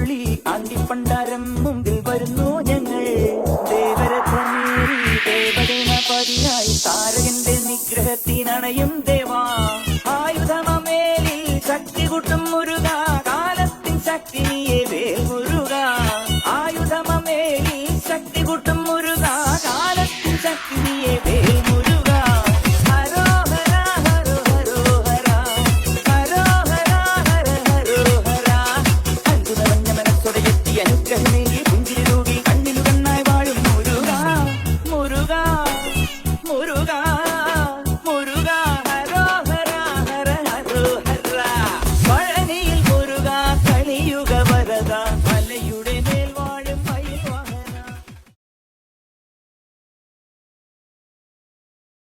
പുള്ളി ആണ്ടിപ്പണ്ടാരം മുമ്പിൽ വരുന്നു ഞങ്ങൾ. ദേവരഥമേറി ദേവതേന പതിയായി താരകന്റെ നിഗ്രഹത്തിനണയും ദേവാ. ആയുധമേലിൽ ശക്തി കൂട്ടും മുരുകാ. முருகா